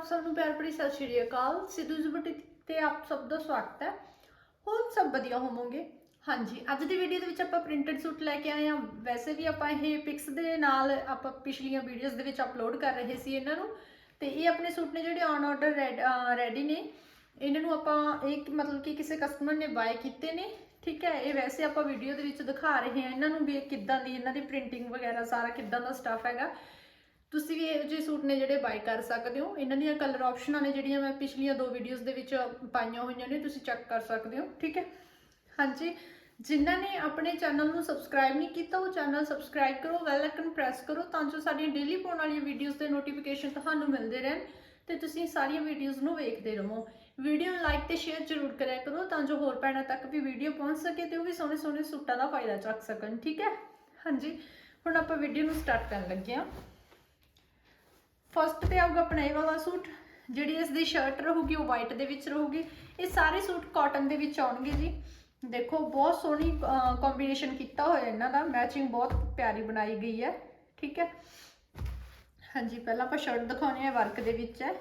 ਆਪ ਸਭ ਨੂੰ ਪਿਆਰ ਭਰੀ ਸਤਿ ਸ਼੍ਰੀ ਅਕਾਲ। ਸਿੱਧੂ ਜ਼ੁਬਟੀ ਤੇ ਆਪ ਸਭ ਦਾ ਸਵਾਗਤ ਹੈ। ਹੋਰ ਸਭ ਵਧੀਆ ਹੋਵੋਗੇ? ਹਾਂਜੀ, ਅੱਜ ਦੀ ਵੀਡੀਓ ਦੇ ਵਿੱਚ ਆਪਾਂ ਪ੍ਰਿੰਟਡ ਸੂਟ ਲੈ ਕੇ ਆਏ ਹਾਂ। ਵੈਸੇ ਵੀ ਆਪਾਂ ਇਹ ਪਿਕਸ ਦੇ ਨਾਲ ਆਪਾਂ ਪਿਛਲੀਆਂ ਵੀਡੀਓਜ਼ ਦੇ ਵਿੱਚ ਅਪਲੋਡ ਕਰ ਰਹੇ ਸੀ ਇਹਨਾਂ ਨੂੰ। ਤੇ ਇਹ ਆਪਣੇ ਸੂਟ ਨੇ ਜਿਹੜੇ ਔਨ ਆਰਡਰ ਰੈਡੀ ਨੇ, ਇਹਨਾਂ ਨੂੰ ਆਪਾਂ ਇੱਕ ਮਤਲਬ ਕਿ ਕਿਸੇ ਕਸਟਮਰ ਨੇ ਬਾਏ ਕੀਤੇ ਨੇ। ਠੀਕ ਹੈ, ਇਹ ਵੈਸੇ ਆਪਾਂ ਵੀਡੀਓ ਦੇ ਵਿੱਚ ਦਿਖਾ ਰਹੇ ਹਾਂ। ਇਹਨਾਂ ਨੂੰ ਵੀ ਕਿੱਦਾਂ ਦੀ, ਇਹਨਾਂ ਦੀ ਪ੍ਰਿੰਟਿੰਗ ਵਗੈਰਾ ਸਾਰਾ ਕਿੱਦਾਂ ਦਾ ਸਟੱਫ ਹੈਗਾ। ਤੁਸੀਂ ਵੀ ਇਹੋ ਜਿਹੇ ਸੂਟ ਨੇ ਜਿਹੜੇ ਬਾਈ ਕਰ ਸਕਦੇ ਹੋ। ਇਹਨਾਂ ਦੀਆਂ ਕਲਰ ਆਪਸ਼ਨਾਂ ਨੇ ਜਿਹੜੀਆਂ ਮੈਂ ਪਿਛਲੀਆਂ ਦੋ ਵੀਡੀਓਜ਼ ਦੇ ਵਿੱਚ ਪਾਈਆਂ ਹੋਈਆਂ ਨੇ, ਤੁਸੀਂ ਚੈੱਕ ਕਰ ਸਕਦੇ ਹੋ, ਠੀਕ ਹੈ? ਹਾਂਜੀ, ਜਿਨ੍ਹਾਂ ਨੇ ਆਪਣੇ ਚੈਨਲ ਨੂੰ ਸਬਸਕ੍ਰਾਈਬ ਨਹੀਂ ਕੀਤਾ, ਉਹ ਚੈਨਲ ਸਬਸਕ੍ਰਾਈਬ ਕਰੋ ਬੈਲ ਆਈਕਨ ਪ੍ਰੈਸ ਕਰੋ ਤਾਂ ਜੋ ਸਾਡੀਆਂ ਡੇਲੀ ਪਾਉਣ ਵਾਲੀਆਂ ਵੀਡੀਓਜ਼ ਦੇ ਨੋਟੀਫਿਕੇਸ਼ਨ ਤੁਹਾਨੂੰ ਮਿਲਦੇ ਰਹਿਣ ਤੇ ਤੁਸੀਂ ਸਾਰੀਆਂ ਵੀਡੀਓਜ਼ ਨੂੰ ਵੇਖਦੇ ਰਹੋ। ਵੀਡੀਓ ਨੂੰ ਲਾਈਕ ਤੇ ਸ਼ੇਅਰ ਜ਼ਰੂਰ ਕਰਿਆ ਕਰੋ ਤਾਂ ਜੋ ਹੋਰ ਭੈਣਾਂ ਤੱਕ ਵੀ ਵੀਡੀਓ ਪਹੁੰਚ ਸਕੇ ਤੇ ਉਹ ਵੀ ਸੋਹਣੇ ਸੋਹਣੇ ਸੂਟਾਂ ਦਾ ਫਾਇਦਾ ਚੱਕ ਸਕਣ, ਠੀਕ ਹੈ? ਹਾਂਜੀ, ਹੁਣ ਆਪਾਂ ਵੀਡੀਓ ਨੂੰ ਸਟਾਰਟ ਕਰਨ ਲੱਗੇ ਹਾਂ। ਫਸਟ ਤੇ ਆਊਗਾ ਆਪਣਾ ਇਹ ਵਾਲਾ ਸੂਟ, ਜਿਹੜੀ ਇਸ ਦੀ ਸ਼ਰਟ ਰਹੂਗੀ, ਉਹ ਵਾਈਟ ਦੇ ਵਿੱਚ ਰਹੂਗੀ। ਇਹ ਸਾਰੇ ਸੂਟ ਕਾਟਨ ਦੇ ਵਿੱਚ ਆਉਣਗੇ ਜੀ। ਦੇਖੋ, ਬਹੁਤ ਸੋਹਣੀ ਕੰਬੀਨੇਸ਼ਨ ਕੀਤਾ ਹੋਇਆ ਇਹਨਾਂ ਦਾ। ਮੈਚਿੰਗ ਬਹੁਤ ਪਿਆਰੀ ਬਣਾਈ ਗਈ ਹੈ। ਠੀਕ ਹੈ? ਹਾਂਜੀ, ਪਹਿਲਾਂ ਆਪਾਂ ਸ਼ਰਟ ਦਿਖਾਉਣੀ ਹੈ ਵਰਕ ਦੇ ਵਿੱਚ ਹੈ।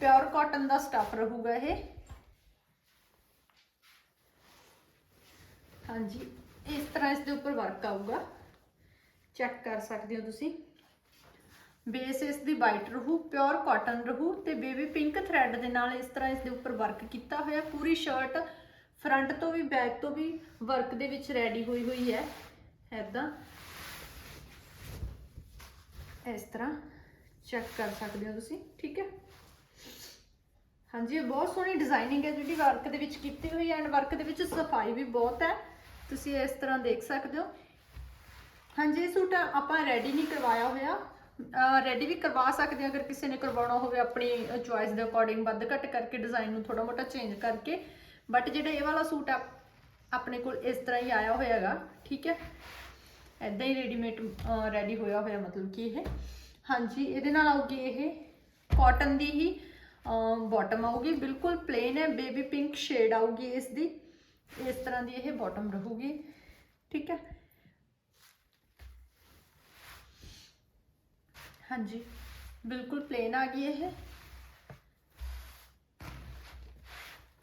ਪਿਓਰ ਕਾਟਨ ਦਾ ਸਟੱਫ ਰਹੂਗਾ ਇਹ। ਹਾਂਜੀ, ਇਸ ਤਰ੍ਹਾਂ ਇਸ ਦੇ ਉੱਪਰ ਵਰਕ ਆਊਗਾ। ਚੈੱਕ ਕਰ ਸਕਦੇ ਹੋ ਤੁਸੀਂ। ਬੇਸ ਇਸ ਦੀ ਵਾਈਟ ਰਹੂ, ਪਿਓਰ ਕਾਟਨ ਰਹੂ ਤੇ ਬੇਬੀ ਪਿੰਕ ਥ੍ਰੈਡ ਦੇ ਨਾਲ ਇਸ ਤਰ੍ਹਾਂ ਇਸ ਦੇ ਉੱਪਰ ਵਰਕ ਕੀਤਾ ਹੋਇਆ। ਪੂਰੀ ਸ਼ਰਟ ਫਰੰਟ ਤੋਂ ਵੀ, ਬੈਕ ਤੋਂ ਵੀ ਵਰਕ ਦੇ ਵਿੱਚ ਰੈਡੀ ਹੋਈ ਹੋਈ ਹੈ। ਐਦਾਂ ਇਸ ਤਰ੍ਹਾਂ ਚੈੱਕ ਕਰ ਸਕਦੇ ਹੋ ਤੁਸੀਂ, ਠੀਕ ਹੈ? ਹਾਂਜੀ, ਇਹ ਬਹੁਤ ਸੋਹਣੀ ਡਿਜ਼ਾਈਨਿੰਗ ਹੈ ਜਿਹੜੀ ਵਰਕ ਦੇ ਵਿੱਚ ਕੀਤੀ ਹੋਈ ਹੈ ਐਂਡ ਵਰਕ ਦੇ ਵਿੱਚ ਸਫ਼ਾਈ ਵੀ ਬਹੁਤ ਹੈ। ਤੁਸੀਂ ਇਸ ਤਰ੍ਹਾਂ ਦੇਖ ਸਕਦੇ ਹੋ। ਹਾਂਜੀ, ਇਹ ਸੂਟ ਆਪਾਂ ਰੈਡੀ ਨਹੀਂ ਕਰਵਾਇਆ ਹੋਇਆ। ਰੈਡੀ ਵੀ ਕਰਵਾ ਸਕਦੇ ਹਾਂ, ਅਗਰ ਕਿਸੇ ਨੇ ਕਰਵਾਉਣਾ ਹੋਵੇ ਆਪਣੀ ਚੁਆਇਸ ਦੇ ਅਕੋਰਡਿੰਗ ਵੱਧ ਘੱਟ ਕਰਕੇ ਡਿਜ਼ਾਈਨ ਨੂੰ ਥੋੜਾ ਮੋਟਾ ਚੇਂਜ ਕਰਕੇ। ਬਟ ਜਿਹੜਾ ਇਹ ਵਾਲਾ ਸੂਟ ਆ ਆਪਣੇ ਕੋਲ ਇਸ ਤਰ੍ਹਾਂ ਹੀ ਆਇਆ ਹੋਇਆ ਹੈਗਾ ਠੀਕ ਹੈ? ਐਦਾਂ ਹੀ ਰੈਡੀਮੇਡ ਰੈਡੀ ਹੋਇਆ ਹੋਇਆ ਮਤਲਬ ਕਿ ਇਹ। ਹਾਂਜੀ, ਇਹਦੇ ਨਾਲ ਆਊਗੀ ਇਹ ਕਾਟਨ ਦੀ ਹੀ ਬਾਟਮ ਆਊਗੀ, ਬਿਲਕੁਲ ਪਲੇਨ ਹੈ ਬੇਬੀ ਪਿੰਕ ਸ਼ੇਡ ਆਊਗੀ ਇਸ ਦੀ। ਇਸ ਤਰ੍ਹਾਂ ਦੀ ਇਹ ਬਾਟਮ ਰਹੂਗੀ, ਠੀਕ ਹੈ? ਹਾਂਜੀ। ਬਿਲਕੁਲ ਪਲੇਨ ਆ ਗਈ ਇਹ।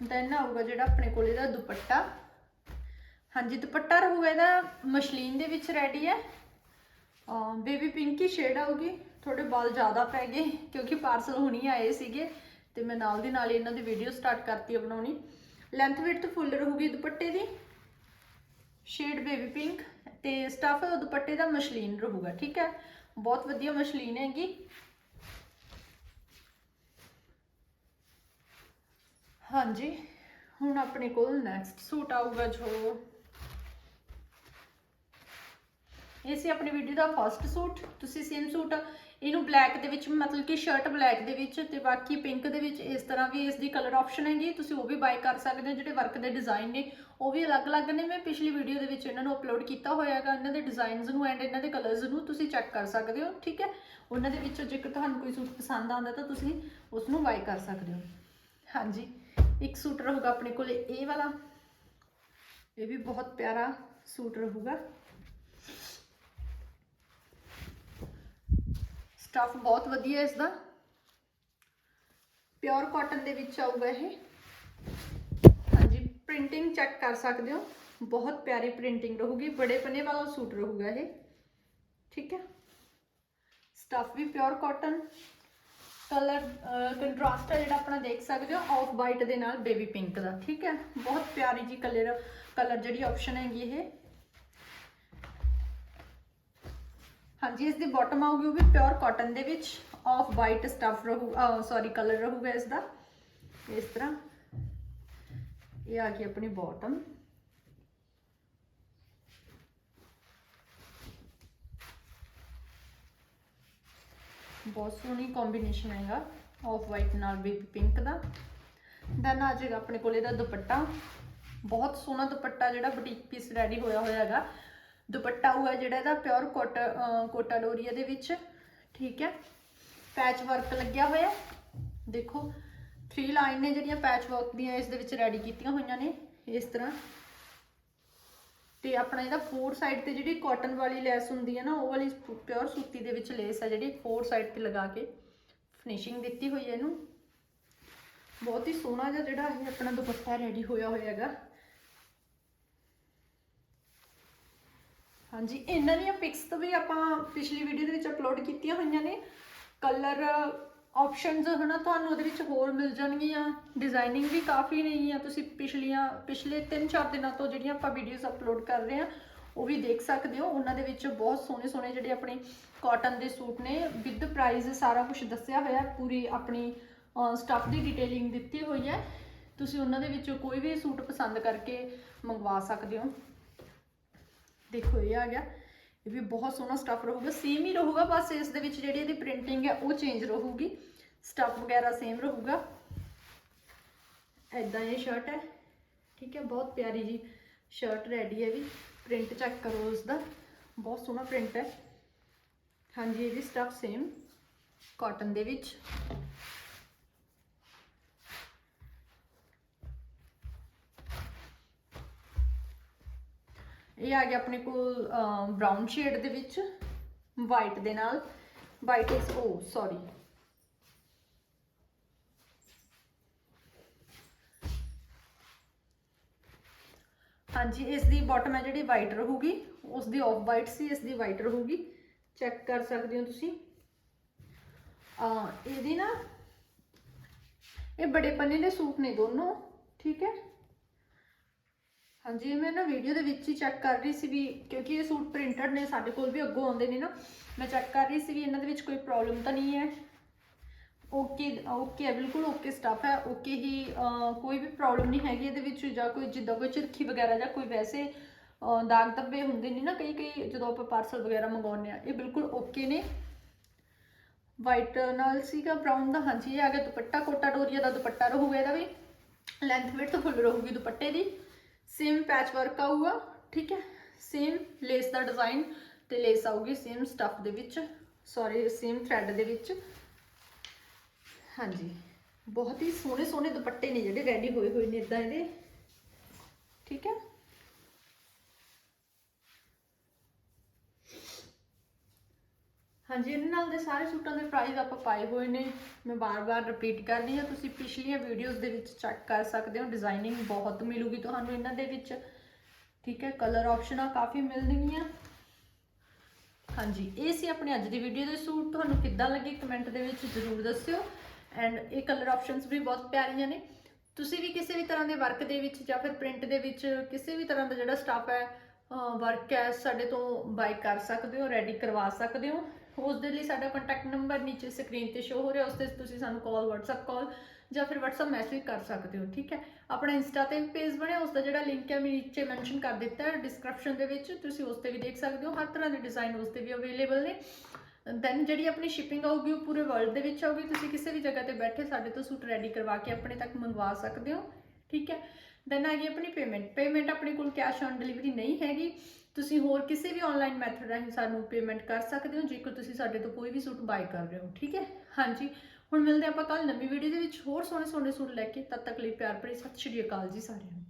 ਦੈਨ ਆਊਗਾ ਜਿਹੜਾ ਆਪਣੇ ਕੋਲ ਇਹਦਾ ਦੁਪੱਟਾ। ਹਾਂਜੀ, ਦੁਪੱਟਾ ਰਹੂਗਾ ਇਹਦਾ ਮਸ਼ਲੀਨ ਦੇ ਵਿੱਚ ਰੈਡੀ ਹੈ। ਬੇਬੀ ਪਿੰਕ ਹੀ ਸ਼ੇਡ ਆਊਗੀ। ਥੋੜੇ ਬਾਲ ਜ਼ਿਆਦਾ ਪੈ ਗਏ, ਕਿਉਂਕਿ ਪਾਰਸਲ ਹੁਣੀ ਆਏ ਸੀਗੇ। ਤੇ ਮੈਂ ਨਾਲ ਦੀ ਨਾਲ ਹੀ ਇਹਨਾਂ ਦੀ ਵੀਡੀਓ ਸਟਾਰਟ ਕਰਤੀ ਬਣਾਉਣੀ ਲੈਂਥ ਵਿਡਥ ਫੁੱਲ ਰਹੂਗੀ ਦੁਪੱਟੇ ਦੀ। ਸ਼ੇਡ ਬੇਬੀ ਪਿੰਕ ਤੇ ਸਟਫ ਦੁਪੱਟੇ ਦਾ ਮਸ਼ਲੀਨ ਰਹੂਗਾ, ਠੀਕ ਹੈ। ਬਹੁਤ ਵਧੀਆ ਮਸ਼ਲੀਨ ਹੈਗੀ। ਹਾਂਜੀ, ਹੁਣ ਆਪਣੇ ਕੋਲ ਨੈਕਸਟ ਸੂਟ ਆਊਗਾ ਜੋ। ਇਹ ਸੀ ਆਪਣੀ ਵੀਡੀਓ ਦਾ ਫਸਟ ਸੂਟ। ਤੁਸੀਂ ਸੇਮ ਸੂਟ ਇਹਨੂੰ ਬਲੈਕ ਦੇ ਵਿੱਚ, ਮਤਲਬ ਕਿ ਸ਼ਰਟ ਬਲੈਕ ਦੇ ਵਿੱਚ ਤੇ ਬਾਕੀ ਪਿੰਕ ਦੇ ਵਿੱਚ ਇਸ ਤਰ੍ਹਾਂ ਵੀ ਇਸ ਦੀ ਕਲਰ ਆਪਸ਼ਨ ਹੈਗੀ ਤੁਸੀਂ ਉਹ ਵੀ ਬਾਈ ਕਰ ਸਕਦੇ ਹੋ, ਜਿਹੜੇ ਵਰਕ ਦੇ ਡਿਜ਼ਾਈਨ ਨੇ, ਉਹ ਵੀ ਅਲੱਗ-ਅਲੱਗ ਨੇ। ਮੈਂ ਪਿਛਲੀ ਵੀਡੀਓ ਦੇ ਵਿੱਚ ਇਹਨਾਂ ਨੂੰ ਅਪਲੋਡ ਕੀਤਾ ਹੋਇਆ ਹੈਗਾ, ਇਹਨਾਂ ਦੇ ਡਿਜ਼ਾਈਨਸ ਨੂੰ ਐਂਡ ਇਹਨਾਂ ਦੇ ਕਲਰਸ ਨੂੰ ਤੁਸੀਂ ਚੈੱਕ ਕਰ ਸਕਦੇ ਹੋ, ਠੀਕ ਹੈ? ਉਹਨਾਂ ਦੇ ਵਿੱਚੋਂ ਜੇਕਰ ਤੁਹਾਨੂੰ ਕੋਈ ਸੂਟ ਪਸੰਦ ਆਉਂਦਾ ਤਾਂ ਤੁਸੀਂ ਉਸ ਨੂੰ ਬਾਈ ਕਰ ਸਕਦੇ ਹੋ। ਹਾਂਜੀ, ਇੱਕ ਸੂਟ ਰਹੂਗਾ ਆਪਣੇ ਕੋਲ ਇਹ ਵਾਲਾ, ਇਹ ਵੀ ਬਹੁਤ ਪਿਆਰਾ ਸੂਟ ਰਹੂਗਾ। ਸਟਫ ਬਹੁਤ ਵਧੀਆ ਇਸ ਦਾ ਪਿਓਰ ਕਾਟਨ ਦੇ ਵਿੱਚ ਆਊਗਾ ਇਹ। ਹਾਂਜੀ ਪ੍ਰਿੰਟਿੰਗ ਚੈੱਕ ਕਰ ਸਕਦੇ ਹੋ। ਬਹੁਤ ਪਿਆਰੀ ਪ੍ਰਿੰਟਿੰਗ ਰਹੂਗੀ, ਬੜੇ ਪਨੇ ਵਾਲਾ ਸੂਟ ਰਹੂਗਾ ਇਹ। ਠੀਕ ਹੈ। ਸਟਫ ਵੀ ਪਿਓਰ ਕਾਟਨ ਕਲਰ ਕੰਟਰਾਸਟ ਹੈ ਜਿਹੜਾ ਆਪਣਾ ਦੇਖ ਸਕਦੇ ਹੋ ਆਫ ਵਾਈਟ ਦੇ ਨਾਲ ਬੇਬੀ ਪਿੰਕ ਦਾ। ਠੀਕ ਹੈ। ਬਹੁਤ ਪਿਆਰੀ ਜੀ ਕਲਰ ਕਲਰ ਜਿਹੜੀ ਆਪਸ਼ਨ ਹੈਗੀ ਇਹ। ਹਾਂਜੀ ਇਸ ਦੀ ਬਾਟਮ ਆਊਗੀ, ਉਹ ਵੀ ਪਿਓਰ ਕਾਟਨ ਦੇ ਵਿੱਚ ਆਫ ਵਾਈਟ ਸਟਫ ਰਹੂ ਸੌਰੀ ਕਲਰ ਰਹੂਗਾ ਇਸ ਦਾ ਇਸ ਤਰ੍ਹਾਂ, ਇਹ ਆ ਗਈ ਆਪਣੀ ਬਾਟਮ ਬਹੁਤ ਸੋਹਣੀ ਕੰਬੀਨੇਸ਼ਨ ਹੈਗਾ ਆਫ ਵਾਈਟ ਨਾਲ ਬੇਬੀ ਪਿੰਕ ਦਾ। ਦੈਨ ਆ ਜਾਏਗਾ ਆਪਣੇ ਕੋਲ ਇਹਦਾ ਦੁਪੱਟਾ। ਬਹੁਤ ਸੋਹਣਾ ਦੁਪੱਟਾ ਜਿਹੜਾ ਬੁਟੀਕ ਪੀਸ ਰੈਡੀ ਹੋਇਆ ਹੋਇਆ ਹੈਗਾ। ਦੁਪੱਟਾ ਹੋਇਆ ਜਿਹੜਾ ਇਹਦਾ ਪਿਓਰ ਕੋਟਾ ਕੋਟਾ ਡੋਰੀਆ ਦੇ ਵਿੱਚ। ਠੀਕ ਹੈ? ਪੈਚ ਵਰਕ ਲੱਗਿਆ ਹੋਇਆ। ਦੇਖੋ 3 ਲਾਈਨ ਨੇ ਜਿਹੜੀਆਂ ਪੈਚ ਵਰਕ ਦੀਆਂ ਇਸ ਦੇ ਵਿੱਚ ਰੈਡੀ ਕੀਤੀਆਂ ਹੋਈਆਂ ਨੇ, ਇਸ ਤਰ੍ਹਾਂ। ਤੇ ਆਪਣਾ ਇਹਦਾ ਫੋਰ ਸਾਈਡ ਤੇ ਜਿਹੜੀ ਕਾਟਨ ਵਾਲੀ ਲੈਸ ਹੁੰਦੀ ਹੈ ਨਾ, ਉਹ ਵਾਲੀ ਪਿਓਰ ਸੂਤੀ ਦੇ ਵਿੱਚ ਲੇਸ ਹੈ ਜਿਹੜੀ ਫੋਰ ਸਾਈਡ ਤੇ ਲਗਾ ਕੇ ਫਿਨਿਸ਼ਿੰਗ ਦਿੱਤੀ ਹੋਈ ਹੈ ਇਹਨੂੰ। ਬਹੁਤ ਹੀ ਸੋਹਣਾ ਜਿਹਾ ਜਿਹੜਾ ਇਹ ਆਪਣਾ ਦੁਪੱਟਾ ਰੈਡੀ ਹੋਇਆ ਹੋਇਆ ਹੈਗਾ। ਹਾਂਜੀ, ਇਹਨਾਂ ਦੀਆਂ ਪਿਕਸ ਵੀ ਆਪਾਂ ਪਿਛਲੀ ਵੀਡੀਓ ਦੇ ਵਿੱਚ ਅਪਲੋਡ ਕੀਤੀਆਂ ਹੋਈਆਂ ਨੇ। ਕਲਰ ਆਪਸ਼ਨਸ ਹਨਾ, ਤੁਹਾਨੂੰ ਉਹਦੇ ਵਿੱਚ ਹੋਰ ਮਿਲ ਜਾਣਗੀਆਂ। ਡਿਜ਼ਾਈਨਿੰਗ ਵੀ ਕਾਫੀ ਨਹੀਂ ਆ। ਤੁਸੀਂ ਪਿਛਲੀਆਂ, ਪਿਛਲੇ 3-4 ਦਿਨਾਂ ਤੋਂ ਜਿਹੜੀਆਂ ਆਪਾਂ ਵੀਡੀਓਜ਼ ਅਪਲੋਡ ਕਰ ਰਹੇ ਹਾਂ ਉਹ ਵੀ ਦੇਖ ਸਕਦੇ ਹੋ। ਉਹਨਾਂ ਦੇ ਵਿੱਚ ਬਹੁਤ ਸੋਹਣੇ ਸੋਹਣੇ ਜਿਹੜੇ ਆਪਣੇ ਕਾਟਨ ਦੇ ਸੂਟ ਨੇ। ਵਿਦ ਪ੍ਰਾਈਸ ਸਾਰਾ ਕੁਝ ਦੱਸਿਆ ਹੋਇਆ ਪੂਰੀ ਆਪਣੀ ਸਟੱਫ ਦੀ ਡਿਟੇਲਿੰਗ ਦਿੱਤੀ ਹੋਈ ਹੈ। ਤੁਸੀਂ ਉਹਨਾਂ ਦੇ ਵਿੱਚੋਂ ਕੋਈ ਵੀ ਸੂਟ ਪਸੰਦ ਕਰਕੇ ਮੰਗਵਾ ਸਕਦੇ ਹੋ। ਦੇਖੋ ਇਹ ਆ ਗਿਆ। ਇਹ ਵੀ ਬਹੁਤ ਸੋਹਣਾ ਸਟੱਫ ਰਹੂਗਾ। ਸੇਮ ਹੀ ਰਹੂਗਾ, ਬਸ ਇਸ ਦੇ ਵਿੱਚ ਜਿਹੜੀ ਇਹਦੀ ਪ੍ਰਿੰਟਿੰਗ ਹੈ, ਉਹ ਚੇਂਜ ਰਹੂਗੀ। ਸਟੱਫ ਵਗੈਰਾ ਸੇਮ ਰਹੂਗਾ। ਐਦਾਂ ਇਹ ਸ਼ਰਟ ਹੈ। ਠੀਕ ਹੈ, ਬਹੁਤ ਪਿਆਰੀ ਜੀ ਸ਼ਰਟ ਰੈਡੀ ਹੈ ਵੀ। ਪ੍ਰਿੰਟ ਚੈੱਕ ਕਰੋ ਉਸ ਦਾ ਬਹੁਤ ਸੋਹਣਾ ਪ੍ਰਿੰਟ ਹੈ। ਹਾਂਜੀ ਇਹ ਵੀ ਸਟੱਫ ਸੇਮ ਕਾਟਨ ਦੇ ਵਿੱਚ। ਇਹ ਆ ਗਿਆ ਆਪਣੇ ਕੋਲ ਬ੍ਰਾਊਨ ਸ਼ੇਡ ਦੇ ਵਿੱਚ ਵਾਈਟ ਦੇ ਨਾਲ। ਵਾਈਟ ਇਸ ਉਹ ਸੌਰੀ ਹਾਂਜੀ ਇਸ ਦੀ ਬਾਟਮ ਹੈ ਜਿਹੜੀ ਵਾਈਟ ਰਹੂਗੀ ਉਸ ਦੀ ਆਫ ਵਾਈਟ ਸੀ ਇਸ ਦੀ ਵਾਈਟ ਰਹੂਗੀ ਚੈੱਕ ਕਰ ਸਕਦੇ ਹੋ ਤੁਸੀਂ। ਆ ਇਹਦੀ ਨਾ, ਇਹ ਬੜੇ ਪੰਨੇ ਦੇ ਸੂਟ ਨੇ ਦੋਨੋਂ, ਠੀਕ ਹੈ? ਹਾਂਜੀ ਮੈਂ ਨਾ ਵੀਡੀਓ ਦੇ ਵਿੱਚ ਹੀ ਚੈੱਕ ਕਰ ਰਹੀ ਸੀ ਵੀ ਕਿਉਂਕਿ ਇਹ ਸੂਟ ਪ੍ਰਿੰਟਡ ਨੇ ਸਾਡੇ ਕੋਲ ਵੀ ਅੱਗੋਂ ਆਉਂਦੇ ਨੇ ਨਾ ਮੈਂ ਚੈੱਕ ਕਰ ਰਹੀ ਸੀ ਵੀ ਇਹਨਾਂ ਦੇ ਵਿੱਚ ਕੋਈ ਪ੍ਰੋਬਲਮ ਤਾਂ ਨਹੀਂ ਹੈ। ਓਕੇ ਓਕੇ ਹੈ ਬਿਲਕੁਲ ਓਕੇ ਸਟਫ ਹੈ ਓਕੇ ਹੀ ਕੋਈ ਵੀ ਪ੍ਰੋਬਲਮ ਨਹੀਂ ਹੈਗੀ ਇਹਦੇ ਵਿੱਚ ਜਾਂ ਕੋਈ ਜਿੱਦਾਂ ਕੋਈ ਚਿਰਖੀ ਵਗੈਰਾ ਜਾਂ ਕੋਈ ਵੈਸੇ ਅਹ, ਦਾਗ ਧੱਬੇ ਹੁੰਦੇ ਨੇ ਨਾ ਕਈ ਕਈ ਜਦੋਂ ਆਪਾਂ ਪਾਰਸਲ ਵਗੈਰਾ ਮੰਗਾਉਂਦੇ ਆ ਇਹ ਬਿਲਕੁਲ ਓਕੇ ਨੇ। ਵਾਈਟ ਨਾਲ ਸੀਗਾ ਬ੍ਰਾਊਨ ਦਾ ਹਾਂਜੀ ਇਹ ਆ ਗਿਆ ਦੁਪੱਟਾ ਕੋਟਾ ਡੋਰੀਆ ਦਾ ਦੁਪੱਟਾ ਰਹੂਗਾ ਇਹਦਾ ਵੀ। ਲੈਂਥ ਵਿਡਥ ਫੁੱਲ ਰਹੂਗੀ ਦੁਪੱਟੇ ਦੀ। ਸੇਮ ਪੈਚ ਵਰਕ ਆਊਗਾ, ਠੀਕ ਹੈ? ਸੇਮ ਲੇਸ ਦਾ ਡਿਜ਼ਾਈਨ ਤੇ ਲੇਸ ਆਊਗੀ ਸੇਮ ਸਟਫ ਦੇ ਵਿੱਚ ਸੌਰੀ ਸੇਮ ਥ੍ਰੈਡ ਦੇ ਵਿੱਚ। ਹਾਂਜੀ, ਬਹੁਤ ਹੀ ਸੋਹਣੇ ਸੋਹਣੇ ਦੁਪੱਟੇ ਨੇ ਜਿਹੜੇ ਰੈਡੀ ਹੋਏ ਹੋਏ ਨੇ ਇਦਾਂ ਇਹਦੇ, ਠੀਕ ਹੈ? ਹਾਂਜੀ ਇਹਨਾਂ ਨਾਲ ਦੇ ਸਾਰੇ ਸੂਟਾਂ ਦੇ ਪ੍ਰਾਈਸ ਆਪਾਂ ਪਾਏ ਹੋਏ ਨੇ। ਮੈਂ ਬਾਰ-ਬਾਰ ਰਿਪੀਟ ਕਰ ਰਹੀ ਹਾਂ, ਤੁਸੀਂ ਪਿਛਲੀਆਂ ਵੀਡੀਓਜ਼ ਦੇ ਵਿੱਚ ਚੈੱਕ ਕਰ ਸਕਦੇ ਹੋ ਡਿਜ਼ਾਈਨਿੰਗ ਬਹੁਤ ਮਿਲੂਗੀ ਤੁਹਾਨੂੰ ਇਹਨਾਂ ਦੇ ਵਿੱਚ। ਠੀਕ ਹੈ ਕਲਰ ਆਪਸ਼ਨਾਂ ਕਾਫੀ ਮਿਲਣਗੀਆਂ। ਹਾਂਜੀ, ਇਹ ਸੀ ਆਪਣੇ ਅੱਜ ਦੀ ਵੀਡੀਓ ਦੇ ਸੂਟ। ਤੁਹਾਨੂੰ ਕਿੱਦਾਂ ਲੱਗੇ ਕਮੈਂਟ ਦੇ ਵਿੱਚ ਜ਼ਰੂਰ ਦੱਸਿਓ। ਐਂਡ ਇਹ ਕਲਰ ਆਪਸ਼ਨਸ ਵੀ ਬਹੁਤ ਪਿਆਰੀਆਂ ਨੇ। ਤੁਸੀਂ ਵੀ ਕਿਸੇ ਵੀ ਤਰ੍ਹਾਂ ਦੇ ਵਰਕ ਦੇ ਵਿੱਚ ਜਾਂ ਫਿਰ ਪ੍ਰਿੰਟ ਦੇ ਵਿੱਚ ਕਿਸੇ ਵੀ ਤਰ੍ਹਾਂ ਦਾ ਜਿਹੜਾ ਸਟਾਫ ਹੈ ਵਰਕ ਹੈ, ਸਾਡੇ ਤੋਂ ਬਾਈ ਕਰ ਸਕਦੇ ਹੋ ਰੈਡੀ ਕਰਵਾ ਸਕਦੇ ਹੋ। ਉਸ ਦੇ ਲਈ ਸਾਡਾ ਕੰਟੈਕਟ ਨੰਬਰ ਨੀਚੇ ਸਕਰੀਨ ਤੇ ਸ਼ੋ ਹੋ ਰਿਹਾ, ਉਸ ਤੇ ਤੁਸੀਂ ਸਾਨੂੰ ਕਾਲ WhatsApp ਕਾਲ ਜਾਂ ਫਿਰ WhatsApp ਮੈਸੇਜ ਕਰ ਸਕਦੇ ਹੋ, ਠੀਕ ਹੈ? ਆਪਣਾ ਇੰਸਟਾ ਤੇ ਪੇਜ ਬਣਿਆ ਉਸ ਦਾ ਜਿਹੜਾ ਲਿੰਕ ਹੈ, ਮੈਂ ਨੀਚੇ ਮੈਂਸ਼ਨ ਕਰ ਦਿੱਤਾ ਹੈ ਡਿਸਕ੍ਰਿਪਸ਼ਨ ਦੇ ਵਿੱਚ, ਤੁਸੀਂ ਉਸ ਤੇ ਵੀ ਦੇਖ ਸਕਦੇ ਹੋ, ਹਰ ਤਰ੍ਹਾਂ ਦੇ ਡਿਜ਼ਾਈਨ ਉਸ ਤੇ ਵੀ ਅਵੇਲੇਬਲ ਨੇ। ਦੈਨ ਜਿਹੜੀ ਆਪਣੀ ਸ਼ਿਪਿੰਗ ਆਊਗੀ, ਉਹ ਪੂਰੇ ਵਰਲਡ ਦੇ ਵਿੱਚ ਆਊਗੀ, ਤੁਸੀਂ ਕਿਸੇ ਵੀ ਜਗ੍ਹਾ ਤੇ ਬੈਠੇ ਸਾਡੇ ਤੋਂ ਸੂਟ ਰੈਡੀ ਕਰਵਾ ਕੇ ਆਪਣੇ ਤੱਕ ਮੰਗਵਾ ਸਕਦੇ ਹੋ, ਠੀਕ ਹੈ? ਦੈਨ ਆ ਗਈ ਆਪਣੀ ਪੇਮੈਂਟ ਪੇਮੈਂਟ ਆਪਣੇ ਕੋਲ ਕੈਸ਼ ਔਨ ਡਿਲੀਵਰੀ ਨਹੀਂ ਹੈਗੀ ਤੁਸੀਂ ਹੋਰ ਕਿਸੇ ਵੀ ਆਨਲਾਈਨ ਮੈਥਡ ਰਾਹੀਂ ਸਾਨੂੰ ਪੇਮੈਂਟ ਕਰ ਸਕਦੇ ਹੋ, ਜੇਕਰ ਤੁਸੀਂ ਸਾਡੇ ਤੋਂ ਕੋਈ ਵੀ ਸੂਟ ਬਾਈ ਕਰ ਰਹੇ ਹੋ, ਠੀਕ ਹੈ? ਹਾਂਜੀ, ਹੁਣ ਮਿਲਦੇ ਆਪਾਂ ਕੱਲ ਨਵੀਂ ਵੀਡੀਓ ਦੇ ਵਿੱਚ, ਹੋਰ ਸੋਹਣੇ ਸੋਹਣੇ ਸੂਟ ਲੈ ਕੇ, ਤਦ ਤੱਕ ਲਈ ਪਿਆਰ ਭਰੀ ਸਤਿ ਸ਼੍ਰੀ ਅਕਾਲ ਜੀ ਸਾਰਿਆਂ ਨੂੰ।